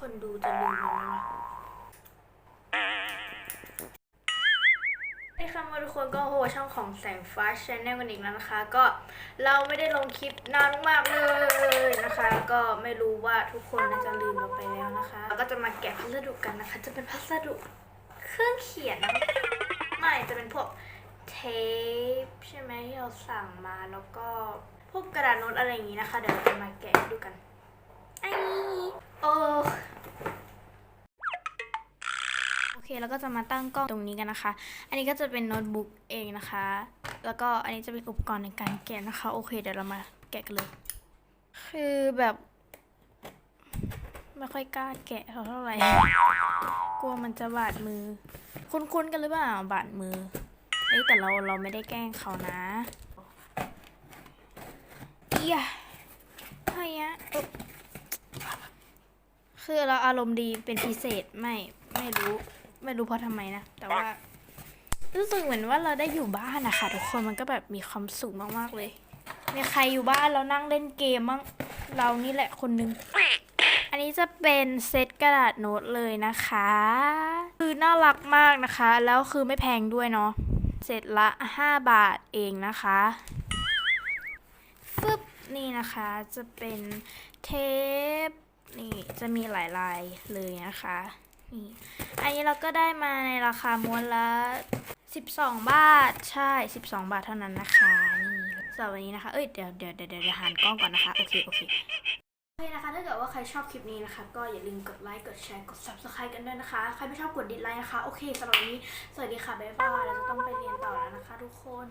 คนดูจะลืมไหมวะนี่ค่ะมาทุกคนก็โหช่องของแสงฟ้าชแนลกันอีกแล้วนะคะ ก็เราไม่ได้ลงคลิปนานมากเลยนะคะ ก็ไม่รู้ว่าทุกคนน่าจะลืมเราไปแล้วนะคะเราก็จะมาแกะพัสดุกันนะคะ จะเป็นพัสดุเครื่องเขียนนะไม่จะเป็นพวกเทปใช่ไหมที่เราสั่งมาแล้วก็พวกกระดาษโน้ตอะไรอย่างนี้นะคะ เดี๋ยวเราจะมาแกะดูกัน เคแล้วก็จะมาตั้งกล้องตรงนี้กันนะคะ อันนี้ก็จะเป็นโน้ตบุ๊กเองนะคะ แล้วก็อันนี้จะเป็นอุปกรณ์ในการแกะนะคะ โอเค เดี๋ยวเรามาแกะกันเลย คือแบบ ไม่ค่อยกล้าแกะเท่าไหร่ กลัวมันจะบาดมือ คุ้นๆกันหรือเปล่าบาดมือ เอ้แต่เราเราไม่ได้แกล้งเขานะเอียเฮียเอ๊ะคือเราอารมณ์ดีเป็นพิเศษไม่ ไม่รู้ ไม่รู้เพราะทำไมนะ แต่ว่า รู้สึกเหมือนว่าเราได้อยู่บ้านนะคะทุกคนมันก็แบบมีความสุขมากๆเลย มีใครอยู่บ้านแล้วนั่งเล่นเกมมั้งเรานี่แหละคนหนึงอันนี้จะเป็นเซตกระดาษโน้ตเลยนะคะ คือน่ารักมากนะคะ แล้วคือไม่แพงด้วยเนาะเสร็จละ 5 บาทเองนะคะฟึบนี่นะคะจะเป็นเทปนี่จะมีหลายลายเลยนะคะ นี่อันนี้เราก็ได้มาในราคาม้วนละ12 บาท ใช่ 12 บาทเท่านั้นนะคะ นี่สำหรับวันนี้นะคะ เอ้ย เดี๋ยวเดี๋ยวเดี๋ยวเดี๋ยวหันกล้องก่อนนะคะ โอเค โอเค โอเคนะคะ ถ้าเกิดว่าใครชอบคลิปนี้นะคะ ก็อย่าลืมกดไลค์ กดแชร์ กด subscribe กันด้วยนะคะ ใครไม่ชอบกดดิสไลค์นะคะ โอเคสำหรับวันนี้ สวัสดีค่ะ บ๊ายบาย เราจะต้องไปเรียนต่อแล้วนะคะ ทุกคน